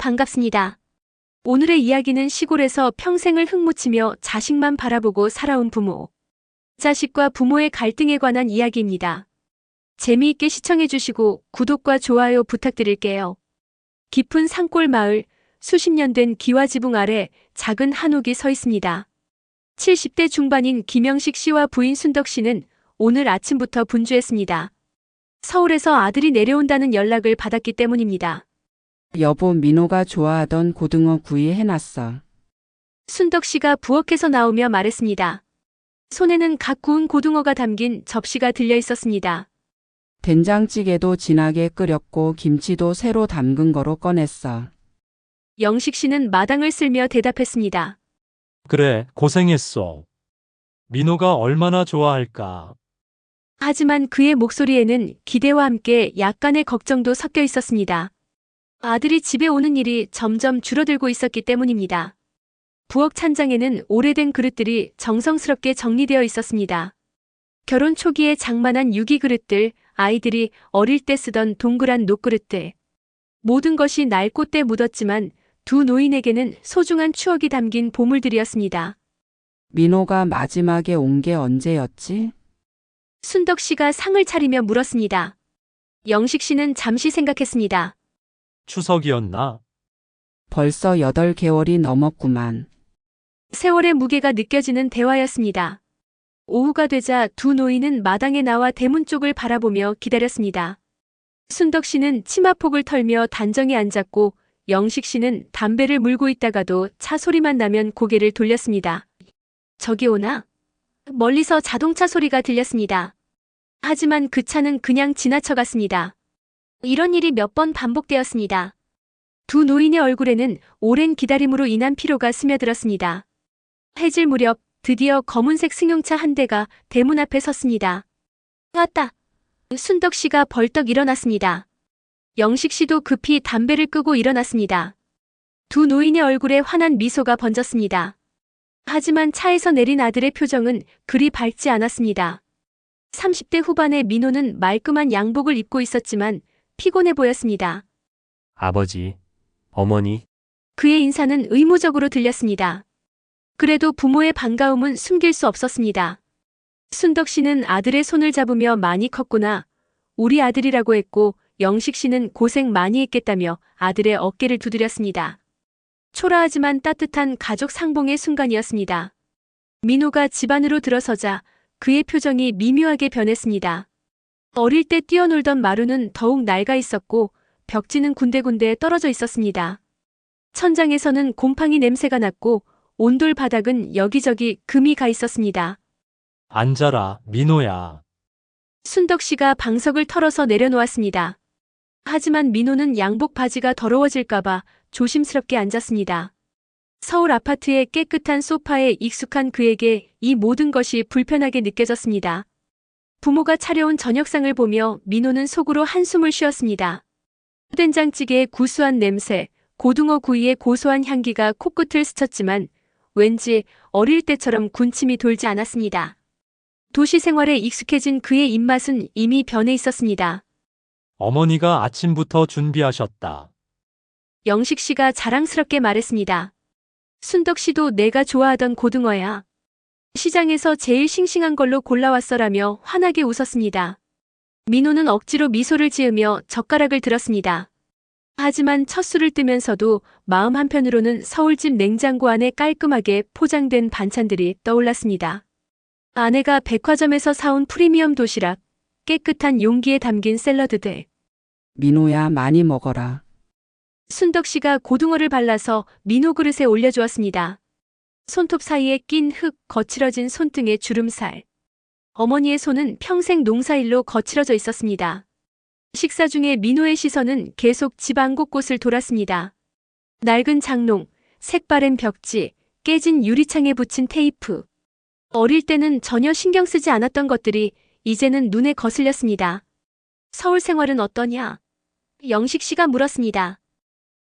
반갑습니다. 오늘의 이야기는 시골에서 평생을 흙묻히며 자식만 바라보고 살아온 부모. 자식과 부모의 갈등에 관한 이야기입니다. 재미있게 시청해주시고 구독과 좋아요 부탁드릴게요. 깊은 산골 마을, 수십 년 된 기와 지붕 아래 작은 한옥이 서 있습니다. 70대 중반인 김영식 씨와 부인 순덕 씨는 오늘 아침부터 분주했습니다. 서울에서 아들이 내려온다는 연락을 받았기 때문입니다. 여보 민호가 좋아하던 고등어 구이 해놨어. 순덕 씨가 부엌에서 나오며 말했습니다. 손에는 갓 구운 고등어가 담긴 접시가 들려 있었습니다. 된장찌개도 진하게 끓였고 김치도 새로 담근 거로 꺼냈어. 영식 씨는 마당을 쓸며 대답했습니다. 그래, 고생했어. 민호가 얼마나 좋아할까. 하지만 그의 목소리에는 기대와 함께 약간의 걱정도 섞여 있었습니다. 아들이 집에 오는 일이 점점 줄어들고 있었기 때문입니다. 부엌 찬장에는 오래된 그릇들이 정성스럽게 정리되어 있었습니다. 결혼 초기에 장만한 유기 그릇들, 아이들이 어릴 때 쓰던 동그란 녹그릇들. 모든 것이 낡고 때 묻었지만 두 노인에게는 소중한 추억이 담긴 보물들이었습니다. 민호가 마지막에 온 게 언제였지? 순덕 씨가 상을 차리며 물었습니다. 영식 씨는 잠시 생각했습니다. 추석이었나? 벌써 8개월이 넘었구만. 세월의 무게가 느껴지는 대화였습니다. 오후가 되자 두 노인은 마당에 나와 대문 쪽을 바라보며 기다렸습니다. 순덕 씨는 치마폭을 털며 단정히 앉았고 영식 씨는 담배를 물고 있다가도 차 소리만 나면 고개를 돌렸습니다. 저기 오나? 멀리서 자동차 소리가 들렸습니다. 하지만 그 차는 그냥 지나쳐갔습니다. 이런 일이 몇 번 반복되었습니다. 두 노인의 얼굴에는 오랜 기다림으로 인한 피로가 스며들었습니다. 해질 무렵 드디어 검은색 승용차 한 대가 대문 앞에 섰습니다. 왔다. 순덕 씨가 벌떡 일어났습니다. 영식 씨도 급히 담배를 끄고 일어났습니다. 두 노인의 얼굴에 환한 미소가 번졌습니다. 하지만 차에서 내린 아들의 표정은 그리 밝지 않았습니다. 30대 후반의 민호는 말끔한 양복을 입고 있었지만 피곤해 보였습니다. 아버지, 어머니, 그의 인사는 의무적으로 들렸습니다. 그래도 부모의 반가움은 숨길 수 없었습니다. 순덕 씨는 아들의 손을 잡으며 많이 컸구나. 우리 아들이라고 했고 영식 씨는 고생 많이 했겠다며 아들의 어깨를 두드렸습니다. 초라하지만 따뜻한 가족 상봉의 순간이었습니다. 민호가 집 안으로 들어서자 그의 표정이 미묘하게 변했습니다. 어릴 때 뛰어놀던 마루는 더욱 낡아 있었고 벽지는 군데군데 떨어져 있었습니다. 천장에서는 곰팡이 냄새가 났고 온돌 바닥은 여기저기 금이 가 있었습니다. 앉아라, 민호야. 순덕 씨가 방석을 털어서 내려놓았습니다. 하지만 민호는 양복 바지가 더러워질까봐 조심스럽게 앉았습니다. 서울 아파트의 깨끗한 소파에 익숙한 그에게 이 모든 것이 불편하게 느껴졌습니다. 부모가 차려온 저녁상을 보며 민호는 속으로 한숨을 쉬었습니다. 된장찌개의 구수한 냄새, 고등어 구이의 고소한 향기가 코끝을 스쳤지만 왠지 어릴 때처럼 군침이 돌지 않았습니다. 도시 생활에 익숙해진 그의 입맛은 이미 변해 있었습니다. 어머니가 아침부터 준비하셨다. 영식 씨가 자랑스럽게 말했습니다. 순덕 씨도 내가 좋아하던 고등어야. 시장에서 제일 싱싱한 걸로 골라왔어라며 환하게 웃었습니다. 민호는 억지로 미소를 지으며 젓가락을 들었습니다. 하지만 첫 술을 뜨면서도 마음 한편으로는 서울집 냉장고 안에 깔끔하게 포장된 반찬들이 떠올랐습니다. 아내가 백화점에서 사온 프리미엄 도시락, 깨끗한 용기에 담긴 샐러드들, 민호야 많이 먹어라. 순덕 씨가 고등어를 발라서 민호 그릇에 올려주었습니다. 손톱 사이에 낀 흙, 거칠어진 손등의 주름살. 어머니의 손은 평생 농사일로 거칠어져 있었습니다. 식사 중에 민호의 시선은 계속 집안 곳곳을 돌았습니다. 낡은 장롱, 색바랜 벽지, 깨진 유리창에 붙인 테이프. 어릴 때는 전혀 신경 쓰지 않았던 것들이 이제는 눈에 거슬렸습니다. 서울 생활은 어떠냐? 영식 씨가 물었습니다.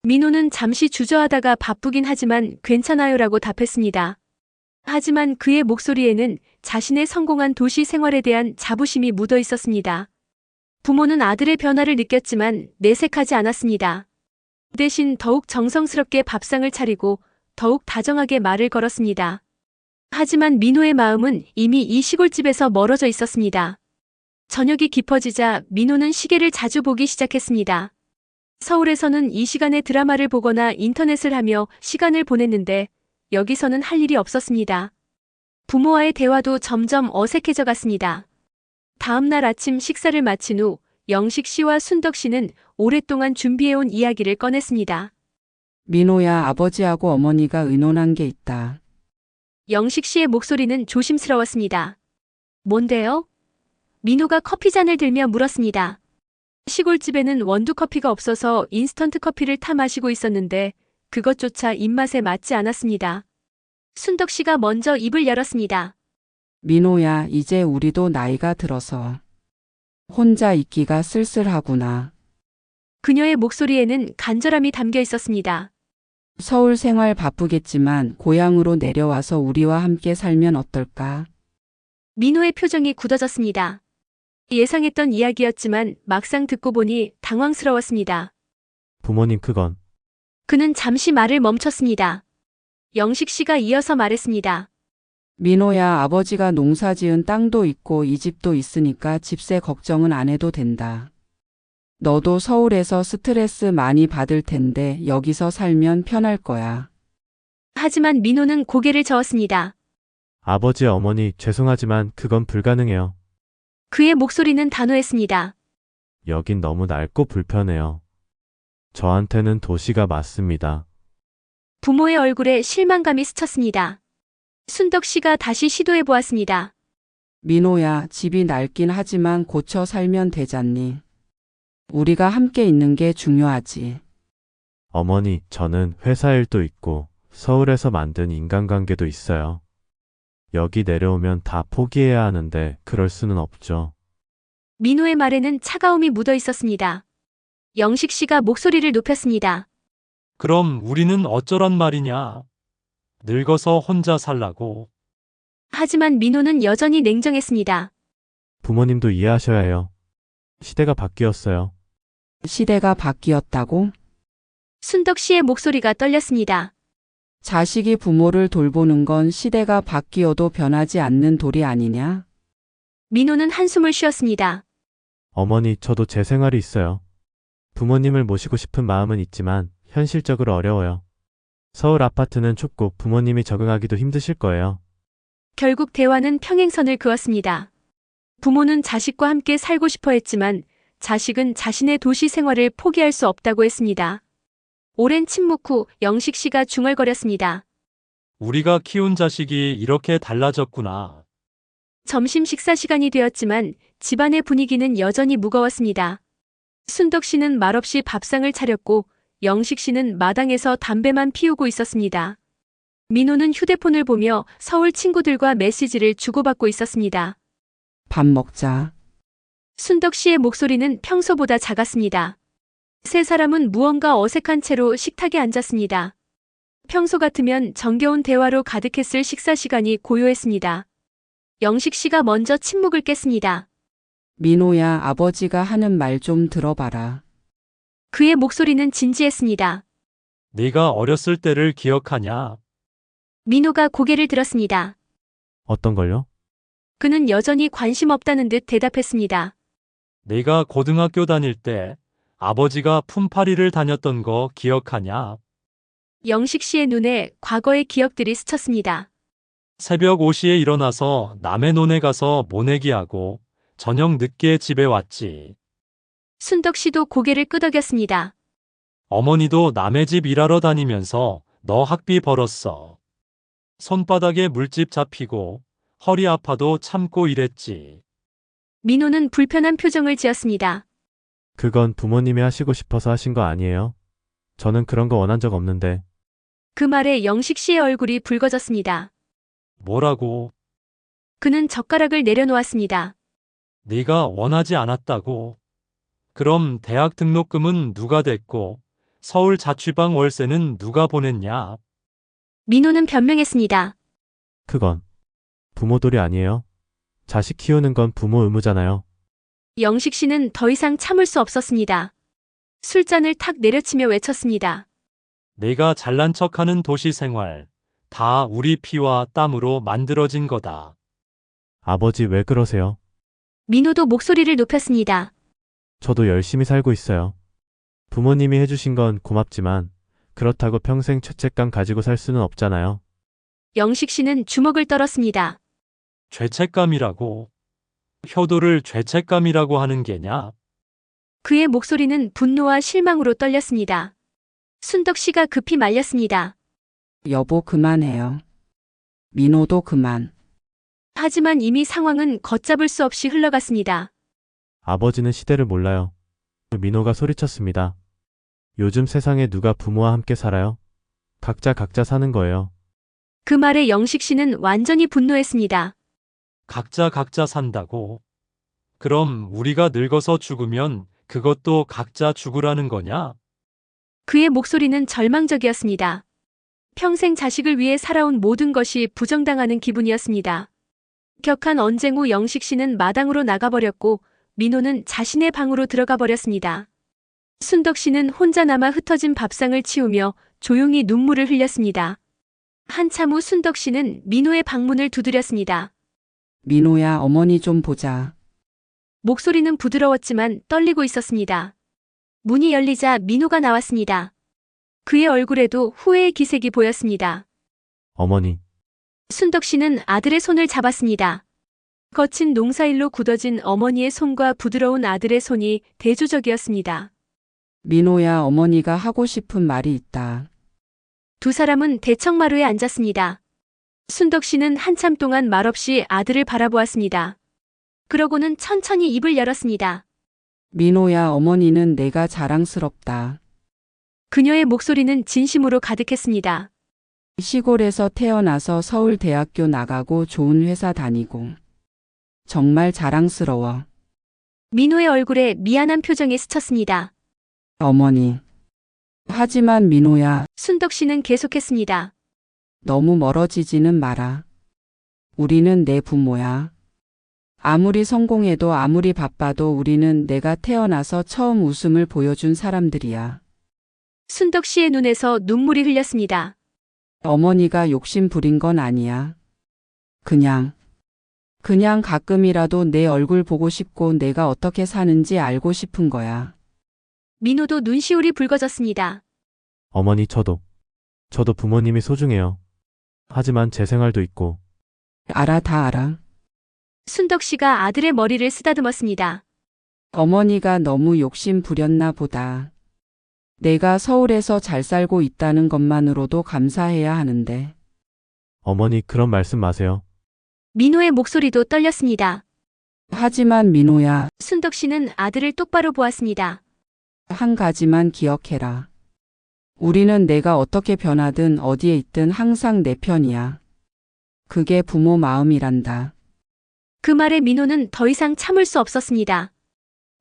민호는 잠시 주저하다가 바쁘긴 하지만 괜찮아요라고 답했습니다. 하지만 그의 목소리에는 자신의 성공한 도시 생활에 대한 자부심이 묻어 있었습니다. 부모는 아들의 변화를 느꼈지만 내색하지 않았습니다. 대신 더욱 정성스럽게 밥상을 차리고 더욱 다정하게 말을 걸었습니다. 하지만 민호의 마음은 이미 이 시골집에서 멀어져 있었습니다. 저녁이 깊어지자 민호는 시계를 자주 보기 시작했습니다. 서울에서는 이 시간에 드라마를 보거나 인터넷을 하며 시간을 보냈는데 여기서는 할 일이 없었습니다. 부모와의 대화도 점점 어색해져 갔습니다. 다음 날 아침 식사를 마친 후 영식 씨와 순덕 씨는 오랫동안 준비해온 이야기를 꺼냈습니다. 민호야, 아버지하고 어머니가 의논한 게 있다. 영식 씨의 목소리는 조심스러웠습니다. 뭔데요? 민호가 커피잔을 들며 물었습니다. 시골집에는 원두 커피가 없어서 인스턴트 커피를 타 마시고 있었는데 그것조차 입맛에 맞지 않았습니다. 순덕 씨가 먼저 입을 열었습니다. 민호야, 이제 우리도 나이가 들어서 혼자 있기가 쓸쓸하구나. 그녀의 목소리에는 간절함이 담겨 있었습니다. 서울 생활 바쁘겠지만 고향으로 내려와서 우리와 함께 살면 어떨까? 민호의 표정이 굳어졌습니다. 예상했던 이야기였지만 막상 듣고 보니 당황스러웠습니다. 부모님 그건 그는 잠시 말을 멈췄습니다. 영식 씨가 이어서 말했습니다. 민호야, 아버지가 농사 지은 땅도 있고 이 집도 있으니까 집세 걱정은 안 해도 된다. 너도 서울에서 스트레스 많이 받을 텐데 여기서 살면 편할 거야. 하지만 민호는 고개를 저었습니다. 아버지 어머니 죄송하지만 그건 불가능해요. 그의 목소리는 단호했습니다. 여긴 너무 낡고 불편해요. 저한테는 도시가 맞습니다. 부모의 얼굴에 실망감이 스쳤습니다. 순덕 씨가 다시 시도해 보았습니다. 민호야, 집이 낡긴 하지만 고쳐 살면 되잖니. 우리가 함께 있는 게 중요하지. 어머니, 저는 회사 일도 있고 서울에서 만든 인간관계도 있어요. 여기 내려오면 다 포기해야 하는데 그럴 수는 없죠. 민호의 말에는 차가움이 묻어 있었습니다. 영식 씨가 목소리를 높였습니다. 그럼 우리는 어쩌란 말이냐? 늙어서 혼자 살라고. 하지만 민호는 여전히 냉정했습니다. 부모님도 이해하셔야 해요. 시대가 바뀌었어요. 시대가 바뀌었다고? 순덕 씨의 목소리가 떨렸습니다. 자식이 부모를 돌보는 건 시대가 바뀌어도 변하지 않는 도리 아니냐? 민호는 한숨을 쉬었습니다. 어머니, 저도 제 생활이 있어요. 부모님을 모시고 싶은 마음은 있지만 현실적으로 어려워요. 서울 아파트는 좁고 부모님이 적응하기도 힘드실 거예요. 결국 대화는 평행선을 그었습니다. 부모는 자식과 함께 살고 싶어 했지만 자식은 자신의 도시 생활을 포기할 수 없다고 했습니다. 오랜 침묵 후 영식 씨가 중얼거렸습니다. 우리가 키운 자식이 이렇게 달라졌구나. 점심 식사 시간이 되었지만 집안의 분위기는 여전히 무거웠습니다. 순덕 씨는 말없이 밥상을 차렸고 영식 씨는 마당에서 담배만 피우고 있었습니다. 민호는 휴대폰을 보며 서울 친구들과 메시지를 주고받고 있었습니다. 밥 먹자. 순덕 씨의 목소리는 평소보다 작았습니다. 세 사람은 무언가 어색한 채로 식탁에 앉았습니다. 평소 같으면 정겨운 대화로 가득했을 식사 시간이 고요했습니다. 영식 씨가 먼저 침묵을 깼습니다. 민호야, 아버지가 하는 말 좀 들어봐라. 그의 목소리는 진지했습니다. 네가 어렸을 때를 기억하냐? 민호가 고개를 들었습니다. 어떤 걸요? 그는 여전히 관심 없다는 듯 대답했습니다. 내가 고등학교 다닐 때 아버지가 품팔이를 다녔던 거 기억하냐? 영식 씨의 눈에 과거의 기억들이 스쳤습니다. 새벽 5시에 일어나서 남의 논에 가서 모내기하고 저녁 늦게 집에 왔지. 순덕 씨도 고개를 끄덕였습니다. 어머니도 남의 집 일하러 다니면서 너 학비 벌었어. 손바닥에 물집 잡히고 허리 아파도 참고 일했지. 민호는 불편한 표정을 지었습니다. 그건 부모님이 하시고 싶어서 하신 거 아니에요? 저는 그런 거 원한 적 없는데. 그 말에 영식 씨의 얼굴이 붉어졌습니다. 뭐라고? 그는 젓가락을 내려놓았습니다. 네가 원하지 않았다고. 그럼 대학 등록금은 누가 댔고 서울 자취방 월세는 누가 보냈냐? 민호는 변명했습니다. 그건 부모 돌이 아니에요. 자식 키우는 건 부모 의무잖아요. 영식 씨는 더 이상 참을 수 없었습니다. 술잔을 탁 내려치며 외쳤습니다. 내가 잘난 척하는 도시 생활. 다 우리 피와 땀으로 만들어진 거다. 아버지 왜 그러세요? 민호도 목소리를 높였습니다. 저도 열심히 살고 있어요. 부모님이 해주신 건 고맙지만 그렇다고 평생 죄책감 가지고 살 수는 없잖아요. 영식 씨는 주먹을 떨었습니다. 죄책감이라고. 효도를 죄책감이라고 하는 게냐? 그의 목소리는 분노와 실망으로 떨렸습니다. 순덕 씨가 급히 말렸습니다. 여보 그만해요. 민호도 그만. 하지만 이미 상황은 걷잡을 수 없이 흘러갔습니다. 아버지는 시대를 몰라요. 민호가 소리쳤습니다. 요즘 세상에 누가 부모와 함께 살아요? 각자 각자 사는 거예요. 그 말에 영식 씨는 완전히 분노했습니다. 각자 각자 산다고. 그럼 우리가 늙어서 죽으면 그것도 각자 죽으라는 거냐? 그의 목소리는 절망적이었습니다. 평생 자식을 위해 살아온 모든 것이 부정당하는 기분이었습니다. 격한 언쟁 후 영식 씨는 마당으로 나가버렸고 민호는 자신의 방으로 들어가 버렸습니다. 순덕 씨는 혼자 남아 흩어진 밥상을 치우며 조용히 눈물을 흘렸습니다. 한참 후 순덕 씨는 민호의 방문을 두드렸습니다. 민호야 어머니 좀 보자. 목소리는 부드러웠지만 떨리고 있었습니다. 문이 열리자 민호가 나왔습니다. 그의 얼굴에도 후회의 기색이 보였습니다. 어머니, 순덕 씨는 아들의 손을 잡았습니다. 거친 농사일로 굳어진 어머니의 손과 부드러운 아들의 손이 대조적이었습니다. 민호야 어머니가 하고 싶은 말이 있다. 두 사람은 대청마루에 앉았습니다. 순덕 씨는 한참 동안 말없이 아들을 바라보았습니다. 그러고는 천천히 입을 열었습니다. 민호야 어머니는 내가 자랑스럽다. 그녀의 목소리는 진심으로 가득했습니다. 시골에서 태어나서 서울대학교 나가고 좋은 회사 다니고. 정말 자랑스러워. 민호의 얼굴에 미안한 표정이 스쳤습니다. 어머니. 하지만 민호야 순덕 씨는 계속했습니다. 너무 멀어지지는 마라. 우리는 내 부모야. 아무리 성공해도 아무리 바빠도 우리는 내가 태어나서 처음 웃음을 보여준 사람들이야. 순덕 씨의 눈에서 눈물이 흘렸습니다. 어머니가 욕심 부린 건 아니야. 그냥, 그냥 가끔이라도 내 얼굴 보고 싶고 내가 어떻게 사는지 알고 싶은 거야. 민호도 눈시울이 붉어졌습니다. 어머니 저도. 저도 부모님이 소중해요. 하지만 제 생활도 있고, 알아, 다 알아. 순덕 씨가 아들의 머리를 쓰다듬었습니다. 어머니가 너무 욕심 부렸나 보다. 내가 서울에서 잘 살고 있다는 것만으로도 감사해야 하는데. 어머니 그런 말씀 마세요. 민호의 목소리도 떨렸습니다. 하지만 민호야, 순덕 씨는 아들을 똑바로 보았습니다. 한 가지만 기억해라. 우리는 내가 어떻게 변하든 어디에 있든 항상 내 편이야. 그게 부모 마음이란다. 그 말에 민호는 더 이상 참을 수 없었습니다.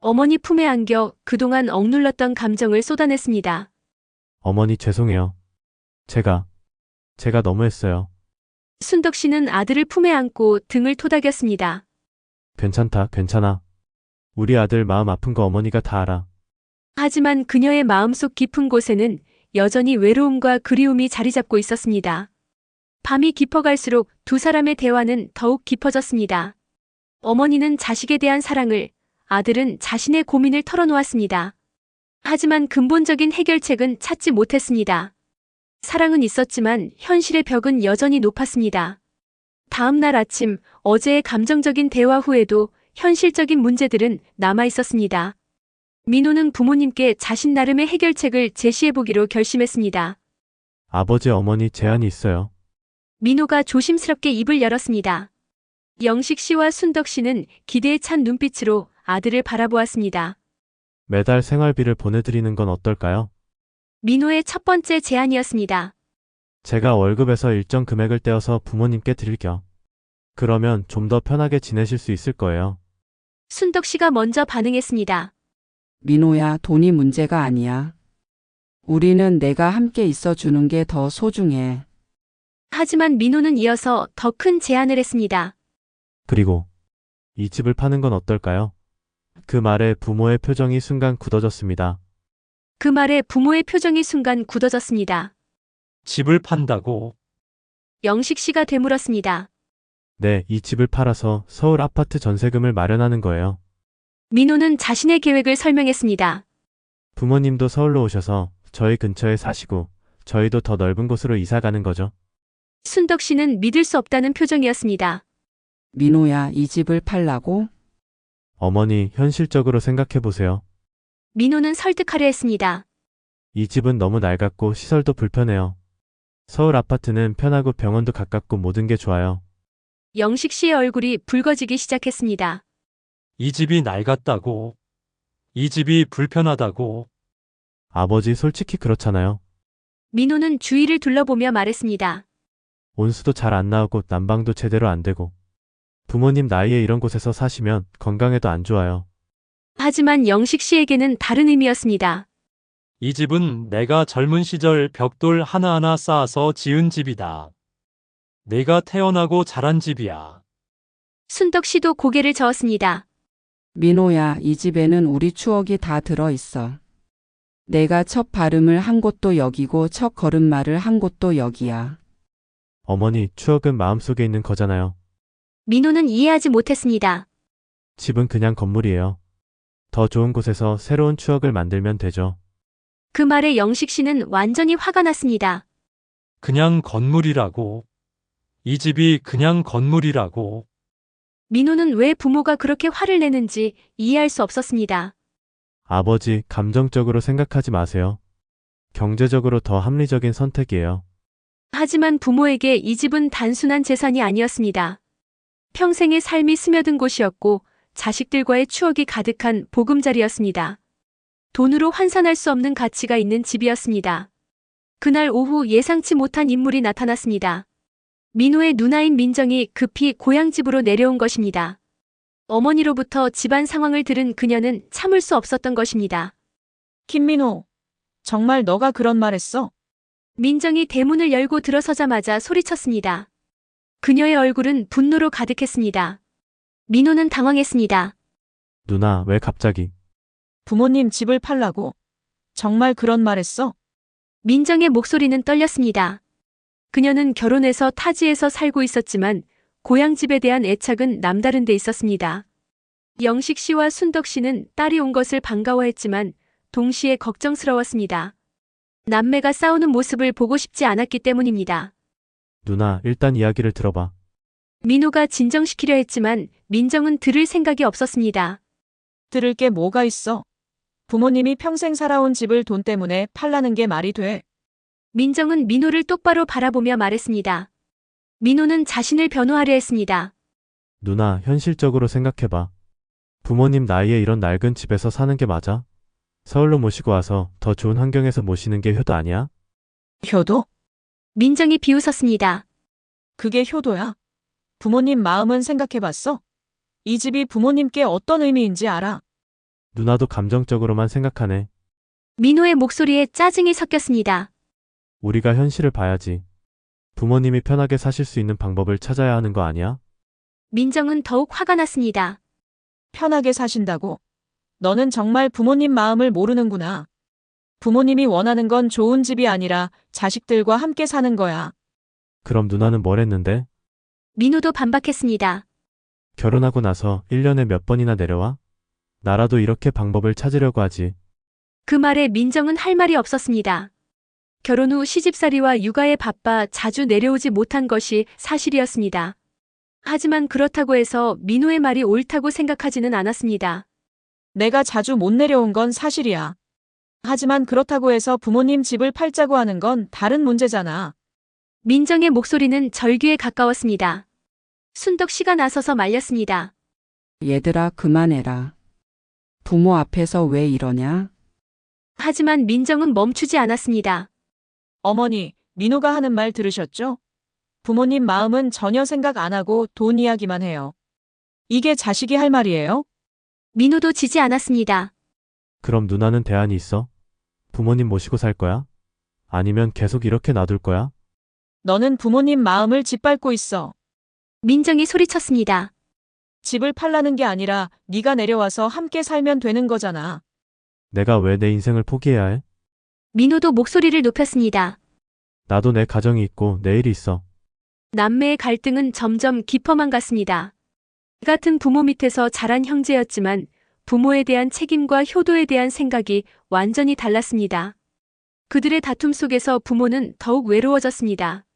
어머니 품에 안겨 그동안 억눌렀던 감정을 쏟아냈습니다. 어머니 죄송해요. 제가, 제가 너무했어요. 순덕 씨는 아들을 품에 안고 등을 토닥였습니다. 괜찮다, 괜찮아. 우리 아들 마음 아픈 거 어머니가 다 알아. 하지만 그녀의 마음속 깊은 곳에는 여전히 외로움과 그리움이 자리 잡고 있었습니다. 밤이 깊어갈수록 두 사람의 대화는 더욱 깊어졌습니다. 어머니는 자식에 대한 사랑을, 아들은 자신의 고민을 털어놓았습니다. 하지만 근본적인 해결책은 찾지 못했습니다. 사랑은 있었지만 현실의 벽은 여전히 높았습니다. 다음 날 아침, 어제의 감정적인 대화 후에도 현실적인 문제들은 남아 있었습니다. 민호는 부모님께 자신 나름의 해결책을 제시해보기로 결심했습니다. 아버지 어머니 제안이 있어요. 민호가 조심스럽게 입을 열었습니다. 영식 씨와 순덕 씨는 기대에 찬 눈빛으로 아들을 바라보았습니다. 매달 생활비를 보내드리는 건 어떨까요? 민호의 첫 번째 제안이었습니다. 제가 월급에서 일정 금액을 떼어서 부모님께 드릴게요. 그러면 좀 더 편하게 지내실 수 있을 거예요. 순덕 씨가 먼저 반응했습니다. 민호야, 돈이 문제가 아니야. 우리는 내가 함께 있어 주는 게 더 소중해. 하지만 민호는 이어서 더 큰 제안을 했습니다. 그리고 이 집을 파는 건 어떨까요? 그 말에 부모의 표정이 순간 굳어졌습니다. 그 말에 부모의 표정이 순간 굳어졌습니다. 집을 판다고. 영식 씨가 되물었습니다. 네, 이 집을 팔아서 서울 아파트 전세금을 마련하는 거예요. 민호는 자신의 계획을 설명했습니다. 부모님도 서울로 오셔서 저희 근처에 사시고 저희도 더 넓은 곳으로 이사 가는 거죠. 순덕 씨는 믿을 수 없다는 표정이었습니다. 민호야, 이 집을 팔라고? 어머니, 현실적으로 생각해 보세요. 민호는 설득하려 했습니다. 이 집은 너무 낡았고 시설도 불편해요. 서울 아파트는 편하고 병원도 가깝고 모든 게 좋아요. 영식 씨의 얼굴이 붉어지기 시작했습니다. 이 집이 낡았다고. 이 집이 불편하다고. 아버지 솔직히 그렇잖아요. 민호는 주위를 둘러보며 말했습니다. 온수도 잘 안 나오고 난방도 제대로 안 되고. 부모님 나이에 이런 곳에서 사시면 건강에도 안 좋아요. 하지만 영식 씨에게는 다른 의미였습니다. 이 집은 내가 젊은 시절 벽돌 하나하나 쌓아서 지은 집이다. 내가 태어나고 자란 집이야. 순덕 씨도 고개를 저었습니다. 민호야, 이 집에는 우리 추억이 다 들어 있어. 내가 첫 발음을 한 곳도 여기고 첫 걸음마를 한 곳도 여기야. 어머니, 추억은 마음속에 있는 거잖아요. 민호는 이해하지 못했습니다. 집은 그냥 건물이에요. 더 좋은 곳에서 새로운 추억을 만들면 되죠. 그 말에 영식 씨는 완전히 화가 났습니다. 그냥 건물이라고. 이 집이 그냥 건물이라고. 민호는 왜 부모가 그렇게 화를 내는지 이해할 수 없었습니다. 아버지, 감정적으로 생각하지 마세요. 경제적으로 더 합리적인 선택이에요. 하지만 부모에게 이 집은 단순한 재산이 아니었습니다. 평생의 삶이 스며든 곳이었고 자식들과의 추억이 가득한 보금자리였습니다. 돈으로 환산할 수 없는 가치가 있는 집이었습니다. 그날 오후 예상치 못한 인물이 나타났습니다. 민호의 누나인 민정이 급히 고향집으로 내려온 것입니다. 어머니로부터 집안 상황을 들은 그녀는 참을 수 없었던 것입니다. 김민호, 정말 너가 그런 말 했어? 민정이 대문을 열고 들어서자마자 소리쳤습니다. 그녀의 얼굴은 분노로 가득했습니다. 민호는 당황했습니다. 누나, 왜 갑자기? 부모님 집을 팔라고? 정말 그런 말 했어? 민정의 목소리는 떨렸습니다. 그녀는 결혼해서 타지에서 살고 있었지만 고향 집에 대한 애착은 남다른 데 있었습니다. 영식 씨와 순덕 씨는 딸이 온 것을 반가워했지만 동시에 걱정스러웠습니다. 남매가 싸우는 모습을 보고 싶지 않았기 때문입니다. 누나, 일단 이야기를 들어봐. 민호가 진정시키려 했지만 민정은 들을 생각이 없었습니다. 들을 게 뭐가 있어? 부모님이 평생 살아온 집을 돈 때문에 팔라는 게 말이 돼. 민정은 민호를 똑바로 바라보며 말했습니다. 민호는 자신을 변호하려 했습니다. 누나, 현실적으로 생각해봐. 부모님 나이에 이런 낡은 집에서 사는 게 맞아? 서울로 모시고 와서 더 좋은 환경에서 모시는 게 효도 아니야? 효도? 민정이 비웃었습니다. 그게 효도야. 부모님 마음은 생각해 봤어? 이 집이 부모님께 어떤 의미인지 알아. 누나도 감정적으로만 생각하네. 민호의 목소리에 짜증이 섞였습니다. 우리가 현실을 봐야지. 부모님이 편하게 사실 수 있는 방법을 찾아야 하는 거 아니야? 민정은 더욱 화가 났습니다. 편하게 사신다고. 너는 정말 부모님 마음을 모르는구나. 부모님이 원하는 건 좋은 집이 아니라 자식들과 함께 사는 거야. 그럼 누나는 뭘 했는데? 민호도 반박했습니다. 결혼하고 나서 1년에 몇 번이나 내려와? 나라도 이렇게 방법을 찾으려고 하지. 그 말에 민정은 할 말이 없었습니다. 결혼 후 시집살이와 육아에 바빠 자주 내려오지 못한 것이 사실이었습니다. 하지만 그렇다고 해서 민호의 말이 옳다고 생각하지는 않았습니다. 내가 자주 못 내려온 건 사실이야. 하지만 그렇다고 해서 부모님 집을 팔자고 하는 건 다른 문제잖아. 민정의 목소리는 절규에 가까웠습니다. 순덕 씨가 나서서 말렸습니다. 얘들아, 그만해라. 부모 앞에서 왜 이러냐? 하지만 민정은 멈추지 않았습니다. 어머니, 민호가 하는 말 들으셨죠? 부모님 마음은 전혀 생각 안 하고 돈 이야기만 해요. 이게 자식이 할 말이에요? 민호도 지지 않았습니다. 그럼 누나는 대안이 있어? 부모님 모시고 살 거야? 아니면 계속 이렇게 놔둘 거야? 너는 부모님 마음을 짓밟고 있어. 민정이 소리쳤습니다. 집을 팔라는 게 아니라 네가 내려와서 함께 살면 되는 거잖아. 내가 왜 내 인생을 포기해야 해? 민호도 목소리를 높였습니다. 나도 내 가정이 있고 내일이 있어. 남매의 갈등은 점점 깊어만 갔습니다. 같은 부모 밑에서 자란 형제였지만 부모에 대한 책임과 효도에 대한 생각이 완전히 달랐습니다. 그들의 다툼 속에서 부모는 더욱 외로워졌습니다.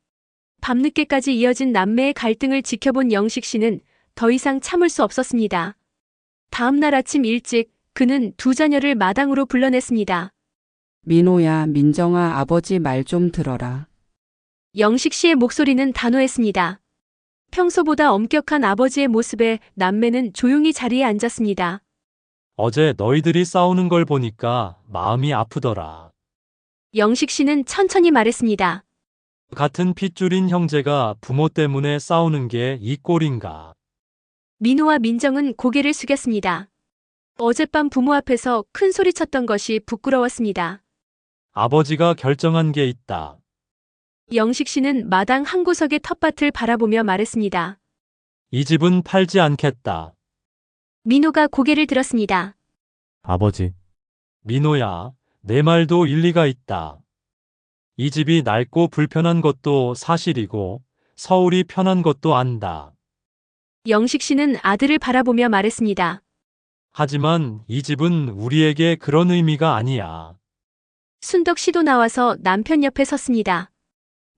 밤늦게까지 이어진 남매의 갈등을 지켜본 영식 씨는 더 이상 참을 수 없었습니다. 다음 날 아침 일찍 그는 두 자녀를 마당으로 불러냈습니다. 민호야, 민정아, 아버지 말 좀 들어라. 영식 씨의 목소리는 단호했습니다. 평소보다 엄격한 아버지의 모습에 남매는 조용히 자리에 앉았습니다. 어제 너희들이 싸우는 걸 보니까 마음이 아프더라. 영식 씨는 천천히 말했습니다. 같은 핏줄인 형제가 부모 때문에 싸우는 게 이 꼴인가. 민호와 민정은 고개를 숙였습니다. 어젯밤 부모 앞에서 큰 소리 쳤던 것이 부끄러웠습니다. 아버지가 결정한 게 있다. 영식 씨는 마당 한 구석의 텃밭을 바라보며 말했습니다. 이 집은 팔지 않겠다. 민호가 고개를 들었습니다. 아버지, 민호야, 내 말도 일리가 있다. 이 집이 낡고 불편한 것도 사실이고 서울이 편한 것도 안다. 영식 씨는 아들을 바라보며 말했습니다. 하지만 이 집은 우리에게 그런 의미가 아니야. 순덕 씨도 나와서 남편 옆에 섰습니다.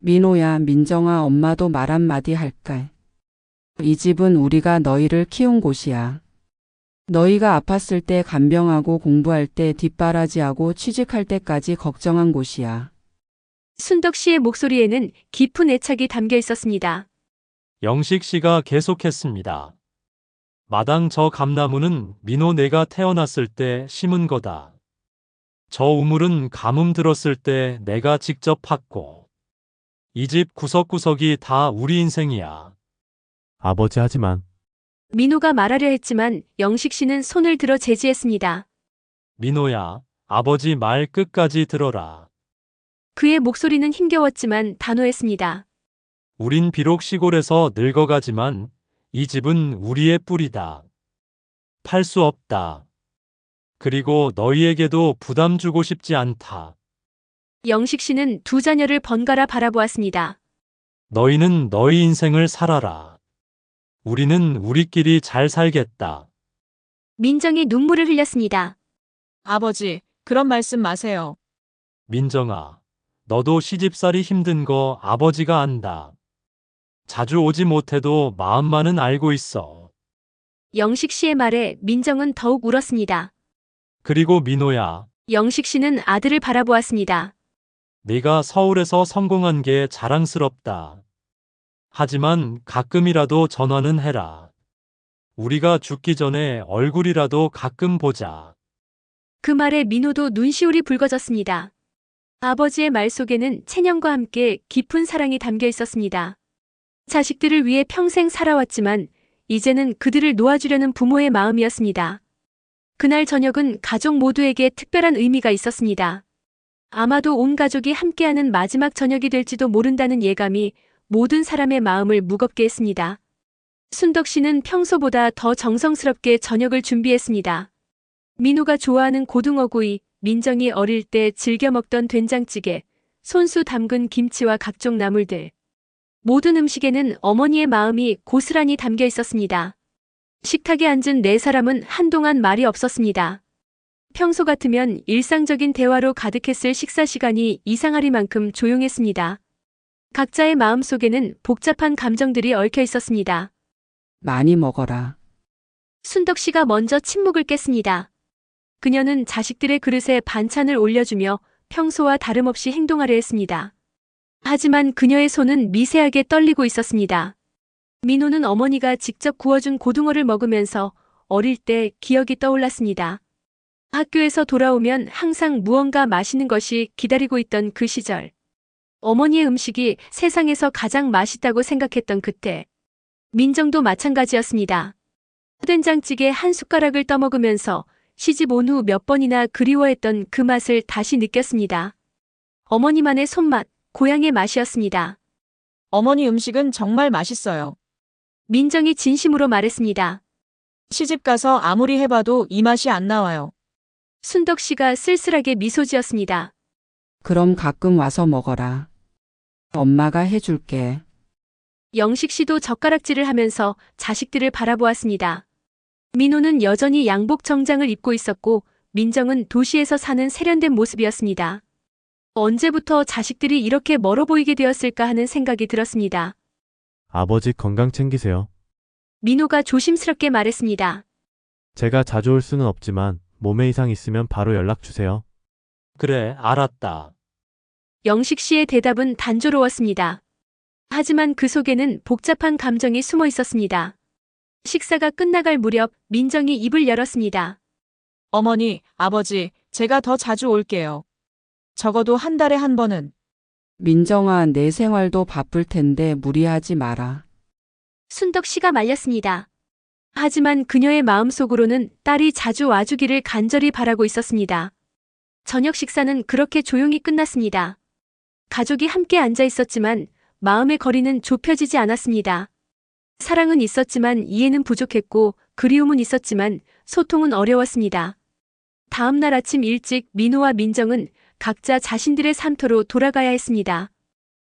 민호야, 민정아, 엄마도 말 한마디 할까? 이 집은 우리가 너희를 키운 곳이야. 너희가 아팠을 때 간병하고 공부할 때 뒷바라지하고 취직할 때까지 걱정한 곳이야. 순덕 씨의 목소리에는 깊은 애착이 담겨 있었습니다. 영식 씨가 계속했습니다. 마당 저 감나무는 민호 내가 태어났을 때 심은 거다. 저 우물은 가뭄 들었을 때 내가 직접 팠고. 이 집 구석구석이 다 우리 인생이야. 아버지 하지만 민호가 말하려 했지만 영식 씨는 손을 들어 제지했습니다. 민호야, 아버지 말 끝까지 들어라. 그의 목소리는 힘겨웠지만 단호했습니다. 우린 비록 시골에서 늙어가지만 이 집은 우리의 뿌리다. 팔 수 없다. 그리고 너희에게도 부담 주고 싶지 않다. 영식 씨는 두 자녀를 번갈아 바라보았습니다. 너희는 너희 인생을 살아라. 우리는 우리끼리 잘 살겠다. 민정이 눈물을 흘렸습니다. 아버지, 그런 말씀 마세요. 민정아, 너도 시집살이 힘든 거 아버지가 안다. 자주 오지 못해도 마음만은 알고 있어. 영식 씨의 말에 민정은 더욱 울었습니다. 그리고 민호야, 영식 씨는 아들을 바라보았습니다. 네가 서울에서 성공한 게 자랑스럽다. 하지만 가끔이라도 전화는 해라. 우리가 죽기 전에 얼굴이라도 가끔 보자. 그 말에 민호도 눈시울이 붉어졌습니다. 아버지의 말 속에는 체념과 함께 깊은 사랑이 담겨 있었습니다. 자식들을 위해 평생 살아왔지만 이제는 그들을 놓아주려는 부모의 마음이었습니다. 그날 저녁은 가족 모두에게 특별한 의미가 있었습니다. 아마도 온 가족이 함께하는 마지막 저녁이 될지도 모른다는 예감이 모든 사람의 마음을 무겁게 했습니다. 순덕 씨는 평소보다 더 정성스럽게 저녁을 준비했습니다. 민호가 좋아하는 고등어구이, 민정이 어릴 때 즐겨 먹던 된장찌개, 손수 담근 김치와 각종 나물들. 모든 음식에는 어머니의 마음이 고스란히 담겨 있었습니다. 식탁에 앉은 네 사람은 한동안 말이 없었습니다. 평소 같으면 일상적인 대화로 가득했을 식사 시간이 이상하리만큼 조용했습니다. 각자의 마음 속에는 복잡한 감정들이 얽혀 있었습니다. 많이 먹어라. 순덕 씨가 먼저 침묵을 깼습니다. 그녀는 자식들의 그릇에 반찬을 올려주며 평소와 다름없이 행동하려 했습니다. 하지만 그녀의 손은 미세하게 떨리고 있었습니다. 민호는 어머니가 직접 구워준 고등어를 먹으면서 어릴 때 기억이 떠올랐습니다. 학교에서 돌아오면 항상 무언가 맛있는 것이 기다리고 있던 그 시절. 어머니의 음식이 세상에서 가장 맛있다고 생각했던 그때. 민정도 마찬가지였습니다. 된장찌개 한 숟가락을 떠먹으면서 시집 온 후 몇 번이나 그리워했던 그 맛을 다시 느꼈습니다. 어머니만의 손맛, 고향의 맛이었습니다. 어머니 음식은 정말 맛있어요. 민정이 진심으로 말했습니다. 시집 가서 아무리 해봐도 이 맛이 안 나와요. 순덕 씨가 쓸쓸하게 미소 지었습니다. 그럼 가끔 와서 먹어라. 엄마가 해줄게. 영식 씨도 젓가락질을 하면서 자식들을 바라보았습니다. 민호는 여전히 양복 정장을 입고 있었고 민정은 도시에서 사는 세련된 모습이었습니다. 언제부터 자식들이 이렇게 멀어 보이게 되었을까 하는 생각이 들었습니다. 아버지 건강 챙기세요. 민호가 조심스럽게 말했습니다. 제가 자주 올 수는 없지만 몸에 이상 있으면 바로 연락 주세요. 그래, 알았다. 영식 씨의 대답은 단조로웠습니다. 하지만 그 속에는 복잡한 감정이 숨어 있었습니다. 식사가 끝나갈 무렵 민정이 입을 열었습니다. 어머니, 아버지, 제가 더 자주 올게요. 적어도 한 달에 한 번은. 민정아, 내 생활도 바쁠 텐데 무리하지 마라. 순덕 씨가 말렸습니다. 하지만 그녀의 마음속으로는 딸이 자주 와주기를 간절히 바라고 있었습니다. 저녁 식사는 그렇게 조용히 끝났습니다. 가족이 함께 앉아 있었지만 마음의 거리는 좁혀지지 않았습니다. 사랑은 있었지만 이해는 부족했고 그리움은 있었지만 소통은 어려웠습니다. 다음 날 아침 일찍 민호와 민정은 각자 자신들의 삶터로 돌아가야 했습니다.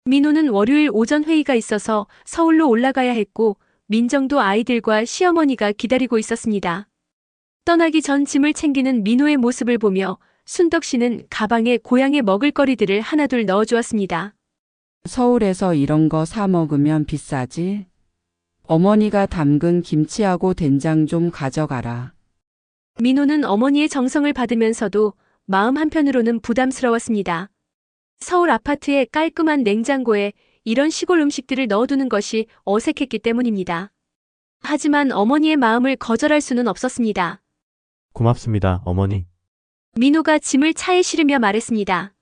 민호는 월요일 오전 회의가 있어서 서울로 올라가야 했고 민정도 아이들과 시어머니가 기다리고 있었습니다. 떠나기 전 짐을 챙기는 민호의 모습을 보며 순덕 씨는 가방에 고향의 먹을거리들을 하나둘 넣어주었습니다. 서울에서 이런 거 사 먹으면 비싸지? 어머니가 담근 김치하고 된장 좀 가져가라. 민호는 어머니의 정성을 받으면서도 마음 한편으로는 부담스러웠습니다. 서울 아파트의 깔끔한 냉장고에 이런 시골 음식들을 넣어두는 것이 어색했기 때문입니다. 하지만 어머니의 마음을 거절할 수는 없었습니다. 고맙습니다, 어머니. 민호가 짐을 차에 실으며 말했습니다.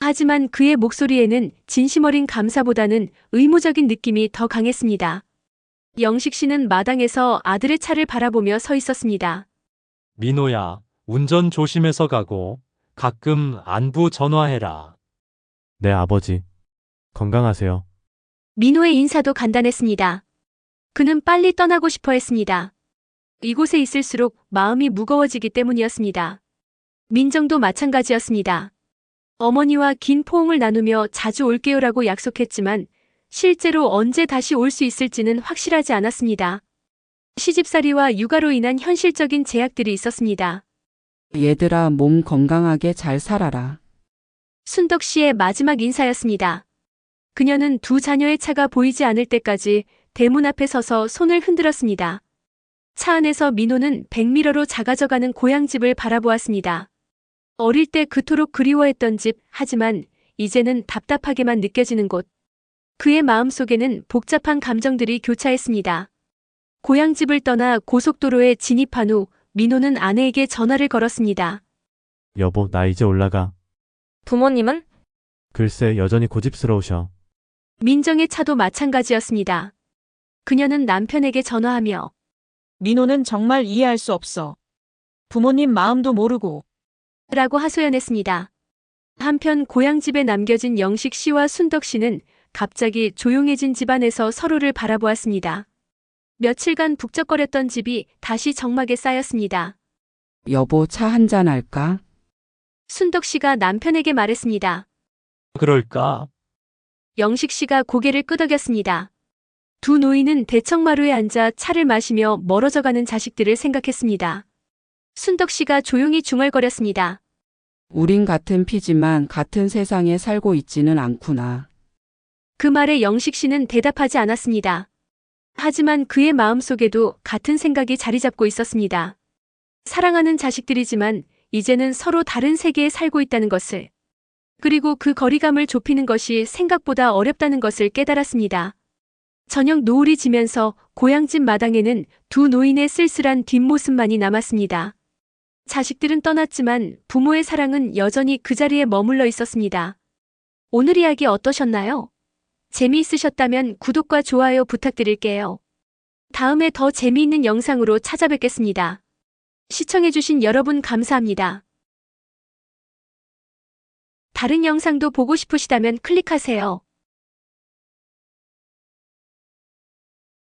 하지만 그의 목소리에는 진심 어린 감사보다는 의무적인 느낌이 더 강했습니다. 영식 씨는 마당에서 아들의 차를 바라보며 서 있었습니다. 민호야, 운전 조심해서 가고 가끔 안부 전화해라. 네, 아버지. 건강하세요. 민호의 인사도 간단했습니다. 그는 빨리 떠나고 싶어 했습니다. 이곳에 있을수록 마음이 무거워지기 때문이었습니다. 민정도 마찬가지였습니다. 어머니와 긴 포옹을 나누며 자주 올게요라고 약속했지만 실제로 언제 다시 올 수 있을지는 확실하지 않았습니다. 시집살이와 육아로 인한 현실적인 제약들이 있었습니다. 얘들아, 몸 건강하게 잘 살아라. 순덕 씨의 마지막 인사였습니다. 그녀는 두 자녀의 차가 보이지 않을 때까지 대문 앞에 서서 손을 흔들었습니다. 차 안에서 민호는 백미러로 작아져가는 고향집을 바라보았습니다. 어릴 때 그토록 그리워했던 집, 하지만 이제는 답답하게만 느껴지는 곳. 그의 마음속에는 복잡한 감정들이 교차했습니다. 고향집을 떠나 고속도로에 진입한 후 민호는 아내에게 전화를 걸었습니다. 여보, 나 이제 올라가. 부모님은? 글쎄, 여전히 고집스러우셔. 민정의 차도 마찬가지였습니다. 그녀는 남편에게 전화하며 민호는 정말 이해할 수 없어. 부모님 마음도 모르고. 라고 하소연했습니다. 한편 고향집에 남겨진 영식 씨와 순덕 씨는 갑자기 조용해진 집안에서 서로를 바라보았습니다. 며칠간 북적거렸던 집이 다시 정막에 쌓였습니다. 여보, 차 한잔 할까? 순덕 씨가 남편에게 말했습니다. 그럴까? 영식 씨가 고개를 끄덕였습니다. 두 노인은 대청마루에 앉아 차를 마시며 멀어져가는 자식들을 생각했습니다. 순덕 씨가 조용히 중얼거렸습니다. 우린 같은 피지만 같은 세상에 살고 있지는 않구나. 그 말에 영식 씨는 대답하지 않았습니다. 하지만 그의 마음속에도 같은 생각이 자리 잡고 있었습니다. 사랑하는 자식들이지만 이제는 서로 다른 세계에 살고 있다는 것을. 그리고 그 거리감을 좁히는 것이 생각보다 어렵다는 것을 깨달았습니다. 저녁 노을이 지면서 고향집 마당에는 두 노인의 쓸쓸한 뒷모습만이 남았습니다. 자식들은 떠났지만 부모의 사랑은 여전히 그 자리에 머물러 있었습니다. 오늘 이야기 어떠셨나요? 재미있으셨다면 구독과 좋아요 부탁드릴게요. 다음에 더 재미있는 영상으로 찾아뵙겠습니다. 시청해주신 여러분 감사합니다. 다른 영상도 보고 싶으시다면 클릭하세요.